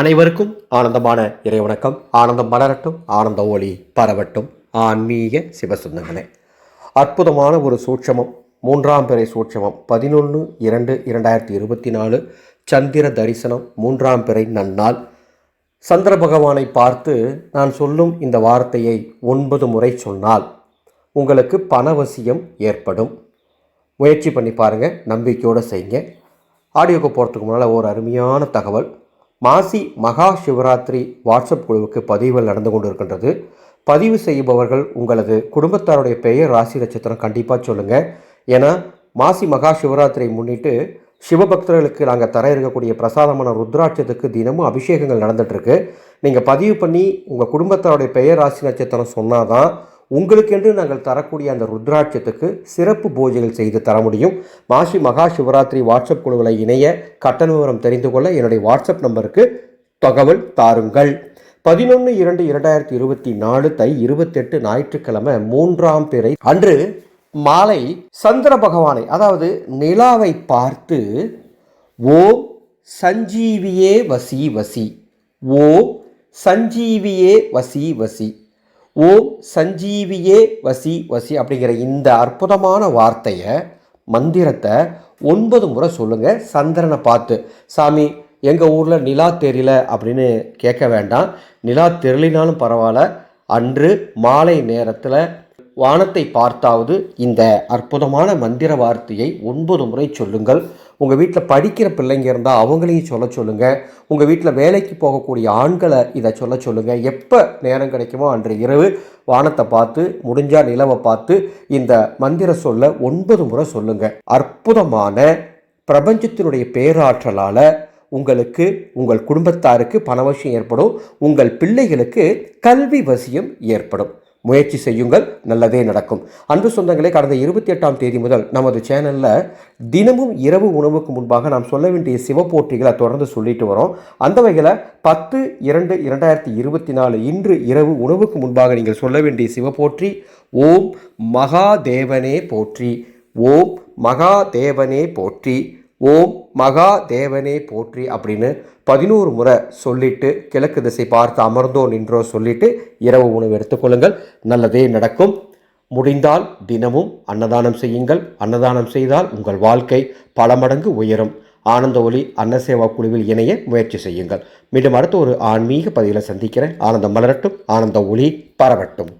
அனைவருக்கும் ஆனந்தமான இறைவணக்கம். ஆனந்தம் மலரட்டும் ஆனந்த ஒளி பரவட்டும். ஆன்மீக சிவசுந்தங்களே. அற்புதமான ஒரு சூட்சமம் மூன்றாம் பிறை சூட்சமம் பதினொன்று இரண்டு இரண்டாயிரத்தி இருபத்தி நாலு சந்திர தரிசனம் மூன்றாம் பிறை நன்னால் சந்திர பகவானை பார்த்து நான் சொல்லும் இந்த வார்த்தையை ஒன்பது முறை சொன்னால் உங்களுக்கு பணவசியம் ஏற்படும். முயற்சி பண்ணி பாருங்கள் நம்பிக்கையோடு செய்யுங்க. ஆடியோக்கு போகிறதுக்கு முன்னால் ஒரு அருமையான தகவல். மாசி மகா சிவராத்திரி வாட்ஸ்அப் குழுவுக்கு பதிவுகள் நடந்து கொண்டு இருக்கின்றது பதிவு செய்பவர்கள் உங்களது குடும்பத்தாருடைய பெயர் ராசி நட்சத்திரம் கண்டிப்பாக சொல்லுங்கள் ஏன்னா மாசி மகா சிவராத்திரியை முன்னிட்டு சிவபக்தர்களுக்கு நாங்கள் தர இருக்கக்கூடிய பிரசாதமான ருத்ராட்சத்துக்கு தினமும் அபிஷேகங்கள் நடந்துகிட்ருக்கு நீங்கள் பதிவு பண்ணி உங்கள் குடும்பத்தாருடைய பெயர் ராசி நட்சத்திரம் சொன்னால் தான் உங்களுக்கென்று நாங்கள் தரக்கூடிய அந்த ருத்ராட்சத்துக்கு சிறப்பு பூஜைகள் செய்து தர முடியும். மாசி மகா சிவராத்திரி வாட்ஸ்அப் குழுவில் இணைய கட்டண விவரம் தெரிந்து கொள்ள என்னுடைய வாட்ஸ்அப் நம்பருக்கு தகவல் தாருங்கள். பதினொன்று இரண்டு இரண்டாயிரத்தி இருபத்தி நாலு தை இருபத்தெட்டு ஞாயிற்றுக்கிழமை மூன்றாம் பிறை அன்று மாலை சந்திர பகவானை அதாவது நிலாவை பார்த்து ஓம் சஞ்சீவியே வசி வசி ஓம் சஞ்சீவியே வசி வசி ஓம் சஞ்சீவியே வசி வசி அப்படிங்கிற இந்த அற்புதமான வார்த்தையை மந்திரத்தை ஒன்பது முறை சொல்லுங்கள் சந்திரனை பார்த்து. சாமி எங்கள் ஊரில் நிலா தெரியல அப்படின்னு கேட்க வேண்டாம். நிலா தெரியலினாலும் பரவாயில்ல. அன்று மாலை நேரத்தில் வானத்தை பார்த்தாவது இந்த அற்புதமான மந்திர வார்த்தையை ஒன்பது முறை சொல்லுங்கள். உங்கள் வீட்டில் படிக்கிற பிள்ளைங்க இருந்தால் அவங்களையும் சொல்ல சொல்லுங்கள் உங்கள் வீட்டில் வேலைக்கு போகக்கூடிய ஆண்களை இதை சொல்ல சொல்லுங்கள் எப்போ நேரம் கிடைக்குமோ அன்று இரவு வானத்தை பார்த்து முடிஞ்சால் நிலவை பார்த்து இந்த மந்திர சொல்ல ஒன்பது முறை சொல்லுங்கள் அற்புதமான பிரபஞ்சத்தினுடைய பேராற்றலால் உங்களுக்கு உங்கள் குடும்பத்தாருக்கு பணவசியம் ஏற்படும். உங்கள் பிள்ளைகளுக்கு கல்வி வசியம் ஏற்படும். முயற்சி செய்யுங்கள் நல்லதே நடக்கும். அன்பு சொந்தங்களே கடந்த இருபத்தி எட்டாம் தேதி முதல் நமது சேனலில் தினமும் இரவு உணவுக்கு முன்பாக நாம் சொல்ல வேண்டிய சிவப்போற்றிகளை தொடர்ந்து சொல்லிட்டு வரோம். அந்த வகையில் பத்து இரண்டு இரண்டாயிரத்தி இருபத்தி நாலு இன்று இரவு உணவுக்கு முன்பாக நீங்கள் சொல்ல வேண்டிய சிவப்போற்றி ஓம் மகாதேவனே போற்றி. ஓம் மகாதேவனே போற்றி. ஓம் மகா தேவனே போற்றி அப்படின்னு பதினோரு முறை சொல்லிட்டு கிழக்கு திசை பார்த்து அமர்ந்தோ நின்றோ சொல்லிட்டு இரவு உணவு எடுத்துக்கொள்ளுங்கள் நல்லதே நடக்கும். முடிந்தால் தினமும் அன்னதானம் செய்யுங்கள். அன்னதானம் செய்தால் உங்கள் வாழ்க்கை பல மடங்கு உயரும். ஆனந்த ஒளி அன்னசேவா குழுவில் இணைய முயற்சி செய்யுங்கள். மீண்டும் அடுத்த ஒரு ஆன்மீக பதிவில் சந்திக்கிறேன். ஆனந்தம் மலரட்டும். ஆனந்த ஒளி பரவட்டும்.